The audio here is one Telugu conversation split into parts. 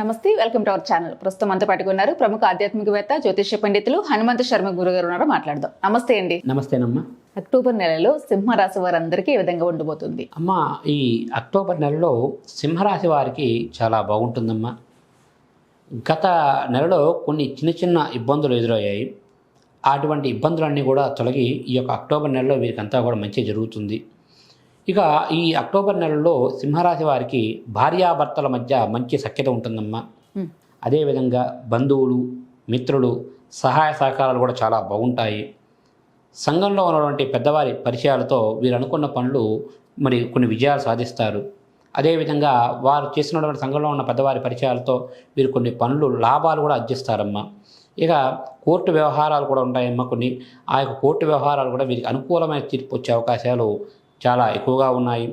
నమస్తే వెల్కమ్ టు అవర్ ఛానల్. ప్రస్తుతం అంతా పట్టుకున్నారు ప్రముఖ ఆధ్యాత్మికవేత్త జ్యోతిష్య పండితులు హనుమంత శర్మ గురుగారు ఉన్నారు మాట్లాడదాం. నమస్తే అండి. నమస్తేనమ్మా అక్టోబర్ నెలలో సింహరాశి వారందరికీ ఈ విధంగా ఉండబోతుంది అమ్మ ఈ అక్టోబర్ నెలలో సింహరాశి వారికి చాలా బాగుంటుందమ్మా. గత నెలలో కొన్ని చిన్న చిన్న ఇబ్బందులు ఎదురయ్యాయి. అటువంటి ఇబ్బందులన్నీ కూడా తొలగి ఈ యొక్క అక్టోబర్ నెలలో వీరికంతా కూడా మంచి జరుగుతుంది. ఇక ఈ అక్టోబర్ నెలలో సింహరాశి వారికి భార్యాభర్తల మధ్య మంచి సఖ్యత ఉంటుందమ్మా. అదేవిధంగా బంధువులు మిత్రులు సహాయ సహకారాలు కూడా చాలా బాగుంటాయి. సంఘంలో ఉన్నటువంటి పెద్దవారి పరిచయాలతో వీరు అనుకున్న పనులు మరి కొన్ని విజయాలు సాధిస్తారు. అదేవిధంగా వారు చేసినటువంటి సంఘంలో ఉన్న పెద్దవారి పరిచయాలతో వీరు కొన్ని పనులు లాభాలు కూడా అర్జిస్తారమ్మా ఇక కోర్టు వ్యవహారాలు కూడా ఉంటాయమ్మా కొన్ని. ఆ యొక్క కోర్టు వ్యవహారాలు కూడా వీరికి అనుకూలమైన తీర్పు వచ్చే అవకాశాలు చాలా ఎక్కువగా ఉన్నాయి.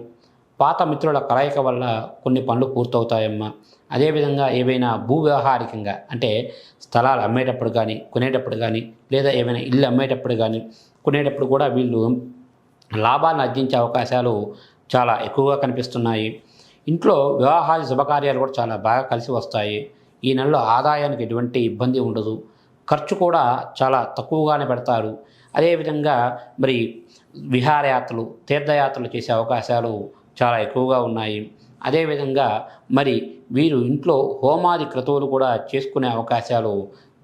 పాత మిత్రుల కలయిక వల్ల కొన్ని పనులు పూర్తవుతాయమ్మా. అదేవిధంగా ఏవైనా భూ వ్యవహారికంగా అంటే స్థలాలు అమ్మేటప్పుడు కానీ కొనేటప్పుడు కానీ లేదా ఏమైనా ఇల్లు అమ్మేటప్పుడు కానీ కొనేటప్పుడు కూడా వీళ్ళు లాభాలను ఆర్జించే అవకాశాలు చాలా ఎక్కువగా కనిపిస్తున్నాయి. ఇంట్లో వివాహాది శుభకార్యాలు కూడా చాలా బాగా కలిసి వస్తాయి. ఈ నెలలో ఆదాయానికి ఎటువంటి ఇబ్బంది ఉండదు. ఖర్చు కూడా చాలా తక్కువగానే పెడతారు. అదేవిధంగా మరి విహారయాత్రలు తీర్థయాత్రలు చేసే అవకాశాలు చాలా ఎక్కువగా ఉన్నాయి. అదేవిధంగా మరి వీరు ఇంట్లో హోమాది క్రతువులు కూడా చేసుకునే అవకాశాలు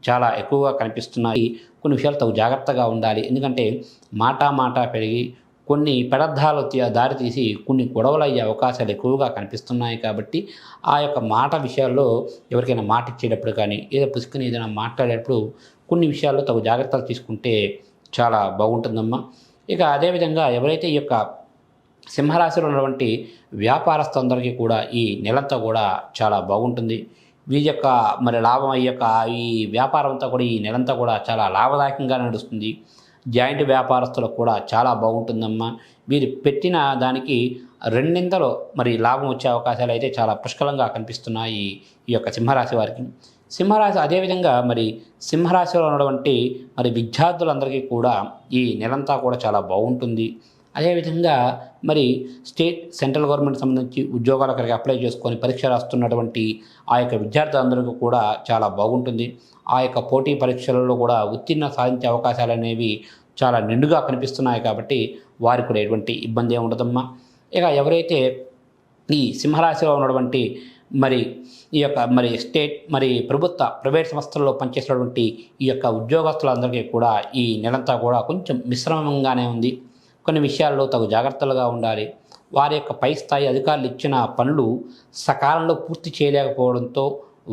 చాలా ఎక్కువగా కనిపిస్తున్నాయి. కొన్ని విషయాలు తగు జాగ్రత్తగా ఉండాలి. ఎందుకంటే మాటా మాట పెరిగి కొన్ని పెడర్థాలు దారి తీసి కొన్ని గొడవలు అయ్యే అవకాశాలు ఎక్కువగా కనిపిస్తున్నాయి కాబట్టి ఆ యొక్క మాట విషయాల్లో ఎవరికైనా మాట ఇచ్చేటప్పుడు కానీ ఏదో పుసుకుని ఏదైనా మాట్లాడేటప్పుడు కొన్ని విషయాల్లో తగు జాగ్రత్తలు తీసుకుంటే చాలా బాగుంటుందమ్మా. ఇక అదేవిధంగా ఎవరైతే ఈ యొక్క సింహరాశిలో ఉన్నటువంటి వ్యాపారస్తులందరికీ కూడా ఈ నెలంతా కూడా చాలా బాగుంటుంది. వీరి యొక్క మరి లాభం ఈ యొక్క ఈ వ్యాపారం అంతా కూడా ఈ నెలంతా కూడా చాలా లాభదాయకంగా నడుస్తుంది. జాయింట్ వ్యాపారస్తులకు కూడా చాలా బాగుంటుందమ్మా. వీరు పెట్టిన దానికి రెండింతలో మరి లాభం వచ్చే అవకాశాలు అయితే చాలా పుష్కలంగా కనిపిస్తున్నాయి ఈ యొక్క సింహరాశి వారికి. సింహరాశి అదేవిధంగా మరి సింహరాశిలో ఉన్నటువంటి మరి విద్యార్థులందరికీ కూడా ఈ నెలంతా కూడా చాలా బాగుంటుంది. అదేవిధంగా మరి స్టేట్ సెంట్రల్ గవర్నమెంట్ సంబంధించి ఉద్యోగాలు అక్కడికి అప్లై చేసుకొని పరీక్ష రాస్తున్నటువంటి ఆ యొక్క విద్యార్థులందరికీ కూడా చాలా బాగుంటుంది. ఆ యొక్క పోటీ పరీక్షలలో కూడా ఉత్తీర్ణ సాధించే అవకాశాలు అనేవి చాలా నిండుగా కనిపిస్తున్నాయి కాబట్టి వారికి కూడా ఎటువంటి ఇబ్బంది ఏమి ఉండదమ్మా. ఇక ఎవరైతే ఈ సింహరాశిలో ఉన్నటువంటి మరి ఈ యొక్క మరి స్టేట్ మరి ప్రభుత్వ ప్రైవేట్ సంస్థల్లో పనిచేసినటువంటి ఈ యొక్క ఉద్యోగస్తులందరికీ కూడా ఈ నెలంతా కూడా కొంచెం మిశ్రమంగానే ఉంది. కొన్ని విషయాల్లో తగు జాగ్రత్తలుగా ఉండాలి. వారి యొక్క పై స్థాయి అధికారులు ఇచ్చిన పనులు సకాలంలో పూర్తి చేయలేకపోవడంతో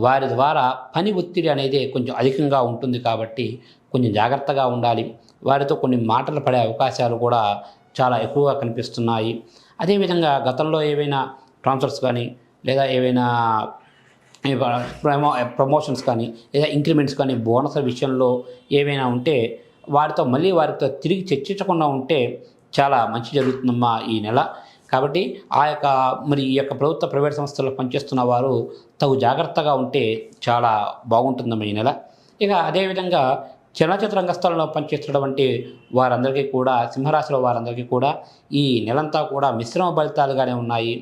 వారి ద్వారా పని ఒత్తిడి అనేది కొంచెం అధికంగా ఉంటుంది కాబట్టి కొంచెం జాగ్రత్తగా ఉండాలి. వారితో కొన్ని మాటలు పడే అవకాశాలు కూడా చాలా ఎక్కువగా కనిపిస్తున్నాయి. అదేవిధంగా గతంలో ఏవైనా ట్రాన్స్ఫర్స్ కానీ లేదా ఏవైనా ప్రమో ప్రమోషన్స్ కానీ లేదా ఇంక్రిమెంట్స్ కానీ బోనస్ విషయంలో ఏవైనా ఉంటే వారితో మళ్ళీ వారితో తిరిగి చర్చించకుండా ఉంటే చాలా మంచి జరుగుతుందమ్మా ఈ నెల. కాబట్టి ఆ యొక్క మరి ఈ యొక్క ప్రభుత్వ ప్రైవేట్ సంస్థల్లో పనిచేస్తున్న వారు తగు జాగ్రత్తగా ఉంటే చాలా బాగుంటుందమ్మా ఈ నెల. ఇక అదేవిధంగా చలనచిత్ర రంగస్థలంలో పనిచేస్తున్నటువంటి వారందరికీ కూడా సింహరాశిలో వారందరికీ కూడా ఈ నెలంతా కూడా మిశ్రమ ఫలితాలుగానే ఉన్నాయి.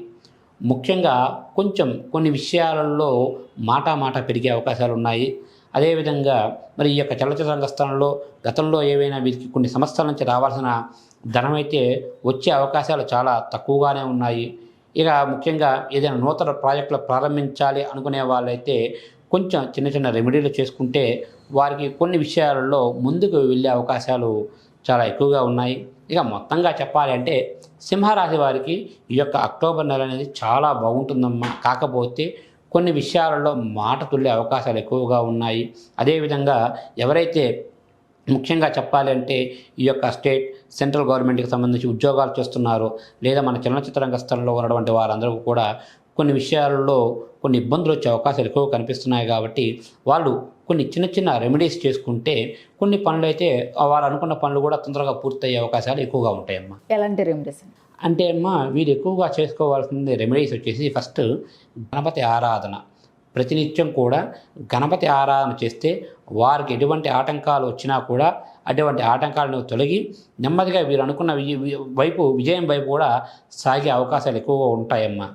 ముఖ్యంగా కొంచెం కొన్ని విషయాలలో మాట మాట పెరిగే అవకాశాలు ఉన్నాయి అదేవిధంగా మరి ఈ యొక్క చలనచిత్ర రంగస్థలంలో గతంలో ఏవైనా వీరికి కొన్ని సంస్థల నుంచి రావాల్సిన ధనమైతే వచ్చే అవకాశాలు చాలా తక్కువగానే ఉన్నాయి. ఇక ముఖ్యంగా ఏదైనా నూతన ప్రాజెక్టులు ప్రారంభించాలి అనుకునే వాళ్ళైతే కొంచెం చిన్న చిన్న రెమెడీలు చేసుకుంటే వారికి కొన్ని విషయాలలో ముందుకు వెళ్ళే అవకాశాలు చాలా ఎక్కువగా ఉన్నాయి. ఇక మొత్తంగా చెప్పాలి అంటే సింహరాశి వారికి ఈ యొక్క అక్టోబర్ నెల అనేది చాలా బాగుంటుందమ్మా. కాకపోతే కొన్ని విషయాలలో మాట తుల్లే అవకాశాలు ఎక్కువగా ఉన్నాయి. అదేవిధంగా ఎవరైతే ముఖ్యంగా చెప్పాలి అంటే ఈ యొక్క స్టేట్ సెంట్రల్ గవర్నమెంట్కి సంబంధించి ఉద్యోగాలు చేస్తున్నారో లేదా మన చలనచిత్ర రంగస్థలంలో ఉన్నటువంటి వారందరూ కూడా కొన్ని విషయాలలో కొన్ని ఇబ్బందులు వచ్చే అవకాశాలు ఎక్కువ కనిపిస్తున్నాయి కాబట్టి వాళ్ళు కొన్ని చిన్న చిన్న రెమెడీస్ చేసుకుంటే కొన్ని పనులు అయితే వారు అనుకున్న పనులు కూడా తొందరగా పూర్తయ్యే అవకాశాలు ఎక్కువగా ఉంటాయమ్మా. ఎలాంటి రెమెడీస్ అంటే అమ్మా వీరు ఎక్కువగా చేసుకోవాల్సింది రెమెడీస్ వచ్చేసి ఫస్ట్ గణపతి ఆరాధన. ప్రతినిత్యం కూడా గణపతి ఆరాధన చేస్తే వారికి ఎటువంటి ఆటంకాలు వచ్చినా కూడా అటువంటి ఆటంకాలను తొలగి నెమ్మదిగా వీరు అనుకున్న వైపు విజయం వైపు కూడా సాగే అవకాశాలు ఎక్కువగా ఉంటాయమ్మా.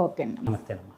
ఓకే అండి. నమస్తే అమ్మా.